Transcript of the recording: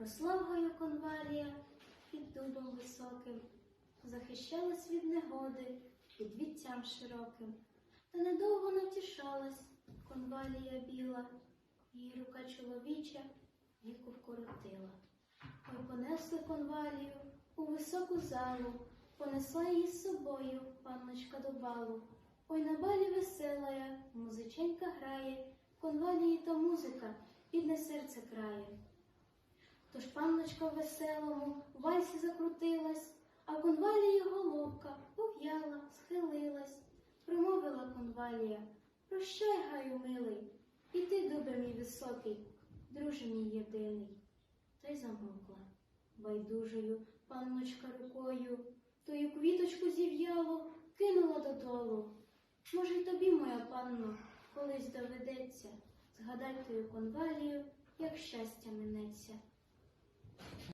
Росла конвалія під дубом високим, захищалась від негоди, під віттям широким. Та недовго натішалась конвалія біла, її рука чоловіча віку вкоротила. Ой, понесли конвалію у високу залу, понесла її з собою панночка до балу. Ой, на балі веселая, музиченька грає, конвалії та музика, бідне серце крає. Панночка веселому в вальсі закрутилась, а конвалії головка пов'яла, схилилась. Промовила конвалія, прощай, гаю, милий, і ти, дубе мій високий, друже мій єдиний. Та й замовкла байдужою панночка рукою, тою квіточку зів'ялу кинула додолу. Може, й тобі, моя панно, колись доведеться, згадай тою конвалію, як щастя минеться.